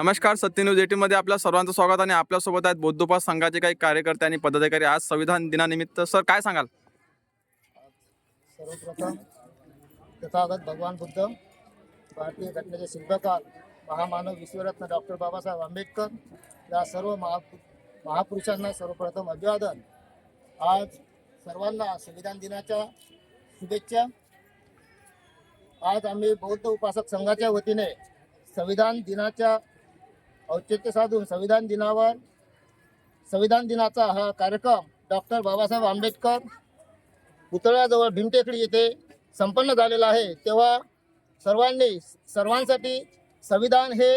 नमस्कार सत्य news eighty मध्ये आपल्या सर्वांचं स्वागत आणि आपल्यासोबत आहेत बौद्धोपास संघाचे काही कार्यकर्ते आणि पदाधिकारी. आज संविधान दिनानिमित्त सर काय सांगाल? सर्वप्रथम तथागत भगवान बुद्ध भारतीय घटनेचे शिल्पकार महामानव विश्वरत्न डॉक्टर बाबासाहेब आंबेडकर या सर्व महा महापुरुषांना सर्वप्रथम अभिवादन. आज सर्वांना संविधान दिनाच्या शुभेच्छा. आज आम्ही बौद्ध उपासक संघाच्या वतीने संविधान दिनाच्या औचित्य साधून संविधान दिनावर संविधान दिनाचा हा कार्यक्रम डॉक्टर बाबासाहेब आंबेडकर पुतळ्याजवळ भीमटेकडी येथे संपन्न झालेला आहे. तेव्हा सर्वांनी सर्वांसाठी संविधान हे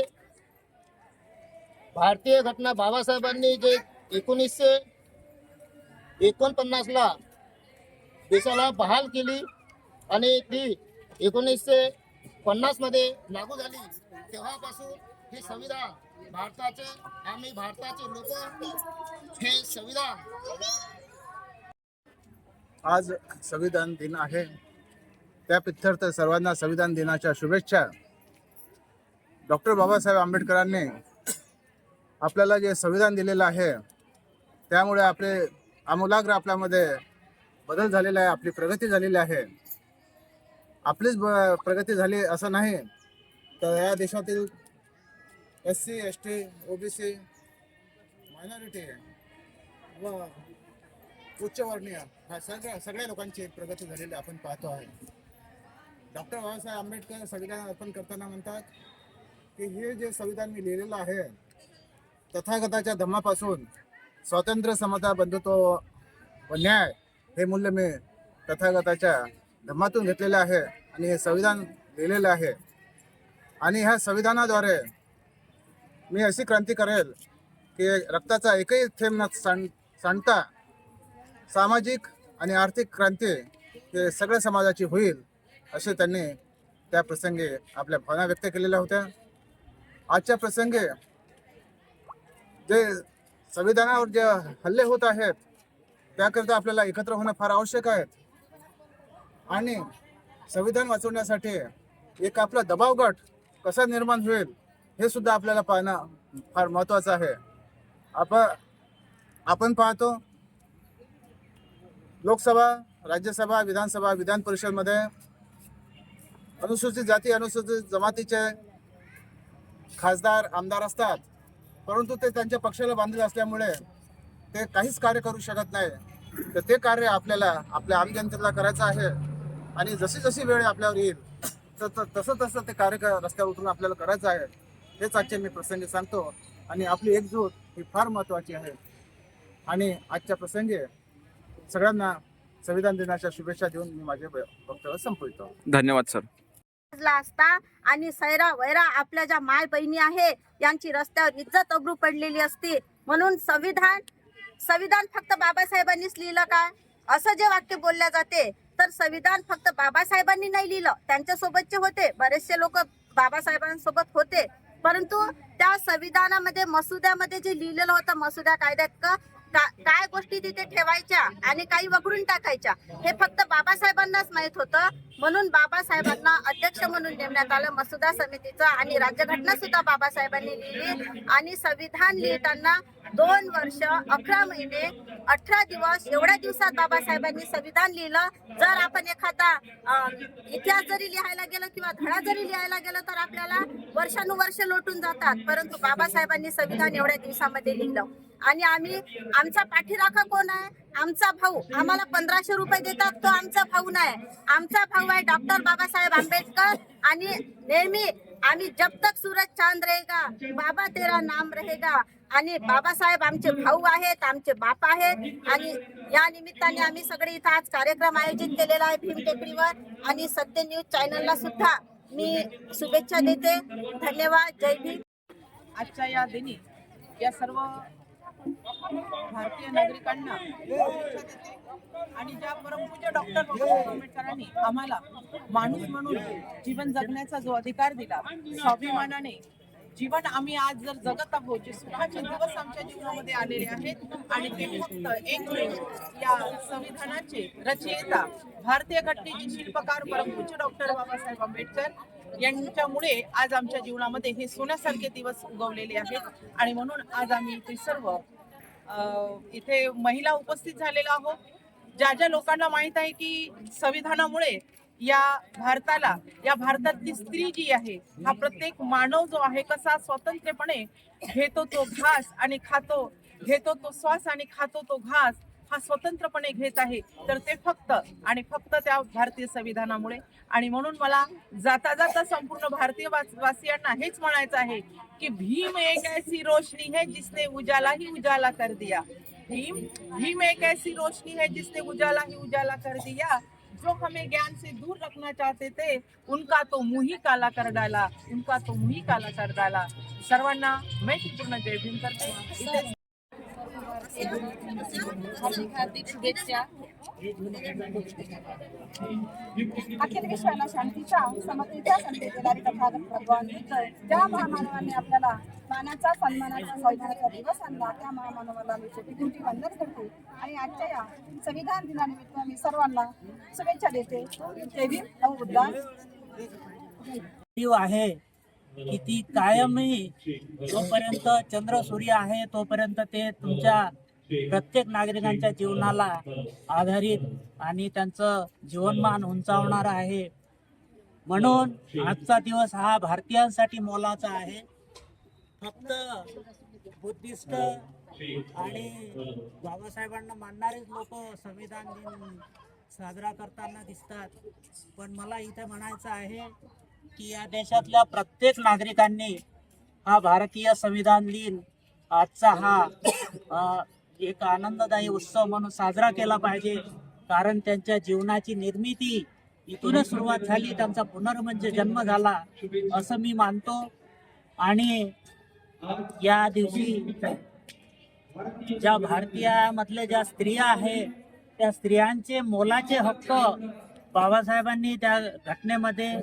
भारतीय घटना बाबासाहेबांनी जे एकोणीसशे एकोणपन्नासला देशाला बहाल केली आणि ती एकोणीसशे पन्नासमध्ये लागू झाली तेव्हापासून हे संविधान भारताचे आम्ही भारताचे लोक हे संविधान. आज संविधान दिन आहे. त्या पित्यर्थ सर्वांना संविधान दिनाच्या शुभेच्छा. डॉक्टर बाबासाहेब आंबेडकरांनी आपल्याला जे संविधान दिलेलं आहे त्यामुळे आपले आमूलाग्र आपल्यामध्ये बदल झालेला आहे आपली प्रगती झालेली आहे. आपलीच प्रगती झाली असं नाही तर या देशातील S C S T O B C minority व उच्चवर्णीय ह्या सगळ्या सगळ्या लोकांची प्रगती झालेली आपण पाहतो आहे. डॉक्टर बाबासाहेब आंबेडकर संविधान अर्पण करताना म्हणतात की हे जे संविधान मी लिहिलेलं आहे तथागताच्या धम्मापासून स्वातंत्र्य समता बंधुत्व व न्याय हे मूल्य मी तथागताच्या धम्मातून घेतलेले आहे आणि हे संविधान लिहिलेलं आहे. आणि ह्या संविधानाद्वारे मी अशी क्रांती करेल की रक्ताचा एकही थेंब न सांड सांडता सामाजिक आणि आर्थिक क्रांती हे सगळ्या समाजाची होईल असे त्यांनी त्या प्रसंगी आपल्या भावना व्यक्त केलेल्या होत्या. आजच्या प्रसंगी जे संविधानावर जे हल्ले होत आहेत त्याकरिता आपल्याला एकत्र होणं फार आवश्यक आहे. आणि संविधान वाचवण्यासाठी एक आपला दबाव गट कसा निर्माण होईल हे सुद्धा आपल्याला पाहणं फार महत्त्वाचं आहे. आपण आपण पाहतो लोकसभा राज्यसभा विधानसभा विधान परिषदमध्ये अनुसूचित जाती अनुसूचित जमातीचे खासदार आमदार असतात. परंतु ते त्यांच्या पक्षाला बांधले असल्यामुळे ते काहीच कार्य करू शकत नाही. तर ते कार्य आपल्याला आपल्या आम जनतेला करायचं आहे. आणि जशी जशी वेळ आपल्यावर येईल तर तसं तसं ते कार्य रस्त्यावर उतरून आपल्याला करायचं आहे. हेच आजचे मी प्रसंगी सांगतो. आणि आपली एकजूट ही फार महत्त्वाची आहे. आणि आजच्या प्रसंगी सगळ्यांना संविधान दिनाच्या शुभेच्छा देऊन मी माझे वक्तव्य संपवितो. धन्यवाद सर. असता आणि सैरा वैरा आपल्या ज्या माय बहिणी आहे यांची रस्त्यावर इज्जत अब्रू पडलेली असते. म्हणून संविधान संविधान फक्त बाबासाहेबांनीच लिहिलं काय असं जे वाक्य बोलल्या जाते तर संविधान फक्त बाबासाहेबांनी नाही लिहिलं. त्यांच्या सोबतचे होते. बरेचसे लोक बाबासाहेबांसोबत होते. परंतु त्या संविधानामध्ये मसुद्यामध्ये जे लिहिलेलं होतं मसुद्या कायद्यात का का- काय गोष्टी तिथे ठेवायच्या आणि काही वगळून टाकायच्या हे फक्त बाबासाहेबांनाच माहीत होतं. म्हणून बाबासाहेबांना अध्यक्ष म्हणून नेमण्यात आलं. मसुदा समितीचं आणि राज्यघटना सुद्धा बाबासाहेबांनी लिहिली आणि संविधान लिहिताना दोन वर्ष अकरा महिने अठरा दिवस एवढ्या दिवसात बाबासाहेबांनी संविधान लिहिलं. जर आपण एखादा इतिहास जरी लिहायला गेलं किंवा धडा जरी लिहायला गेलं तर आपल्याला वर्षानुवर्ष लोटून जातात. परंतु बाबासाहेबांनी संविधान एवढ्या दिवसामध्ये लिहिलं. आणि आम्ही आमचा पाठीराखा कोण आहे? आमचा भाऊ. आम्हाला पंधराशे रुपये देतात तो आमचा भाऊ नाही. आमचा भाऊ आहे डॉक्टर बाबासाहेब आंबेडकर आणि नेहमी आम्ही जब तक सूरज चांद रहेगा बाबा तेरा नाम रहेगा. आणि बाबासाहेब आमचे भाऊ आहेत आमचे बाप आहेत. आणि या निमित्ताने आम्ही सगळे इथं आज कार्यक्रम आयोजित केलेला आहे भीम टेकडीवर. आणि सत्य न्यूज चॅनलला सुद्धा मी शुभेच्छा देते. धन्यवाद. जय भीम. आजच्या या दिनी या सर्व भारतीय नागरिकांना आणि ज्या परमपूज्य डॉक्टर बाबासाहेब आंबेडकरांनी आम्हाला माणूस म्हणून जीवन जगण्याचा जो अधिकार दिला स्वाभिमानाने जीवन आम्ही आज जर जगत आहोत जे सुखाचे दिवस आमच्या जीवनामध्ये आलेले आहेत आणि ते फक्त एक या संविधानाचे रचयिता भारतीय घटनेचे शिल्पकार परमपूज्य डॉक्टर बाबासाहेब आंबेडकर यांच्यामुळे आज आमच्या जीवनामध्ये हे सोन्यासारखे दिवस उगवलेले आहेत. आणि म्हणून आज आम्ही ते सर्व इथे महिला उपस्थित झालेलो आहोत. ज्या ज्या लोकांना माहीत आहे की संविधानामुळे या भारताला या भारतातली स्त्री जी आहे हा प्रत्येक मानव जो आहे कसा स्वतंत्रपणे घेतो तो घास आणि खातो घेतो तो श्वास आणि खातो तो घास हा स्वतंत्रपणे घेत आहे तर ते फक्त आणि फक्त त्या भारतीय संविधानामुळे. आणि म्हणून मला जाता जाता संपूर्ण भारतीय वास- वासियांना हेच म्हणायचं आहे की भीम एक ऐसी रोशनी है जिसने उजाला ही उजाला कर दिया. भीम भीम एक ऐसी रोशनी है जिसने उजाला ही उजाला कर दिया. जो हमें ज्ञान से दूर रखना चाहते थे उनका तो मुंह ही काला कर डाला उनका तो मुंह ही काला कर डाला. सर्वांना मैं पूर्ण जय भीम करते हार्दिक हार्दिक शुभेच्छा अखिल विश्वाला शांतीच्या समतेच्या संदेश देणारी कथा भगवान ज्या महामानवाने आपल्याला मानाचा सन्मानाचा संविधानाचा दिवस आणला त्या महामानवाला मी कोटी कोटी वंदन करते आणि आजच्या या संविधान दिनानिमित्त मी सर्वांना शुभेच्छा देते देवी बुद्धा जीव आहे की ती कायमही जोपर्यंत चंद्र सूर्य आहे तोपर्यंत ते तुमच्या प्रत्येक नागरिकांच्या जीवनाला आधारित आणि त्यांचं जीवनमान उंचावणार आहे. म्हणून आजचा दिवस हा भारतीयांसाठी मोलाचा आहे. फक्त बुद्धिस्ट आणि बाबासाहेबांना मानणारेच लोक संविधान दिन साजरा करताना दिसतात. पण मला इथे म्हणायचं आहे की या देशातल्या प्रत्येक नागरिकांनी हा भारतीय संविधान दिन आजचा हा एक आनंददायी उत्सव म्हणून साजरा केला पाहिजे. कारण त्यांच्या जीवनाची निर्मिती इथूनच सुरुवात झाली. त्यांचा पुनर्मंच जन्म झाला असं मी मानतो. आणि या दिवशी ज्या भारतीयामधल्या ज्या स्त्रिया आहेत त्या स्त्रियांचे मोलाचे हक्क बाबासाहेबांनी त्या घटनेमध्ये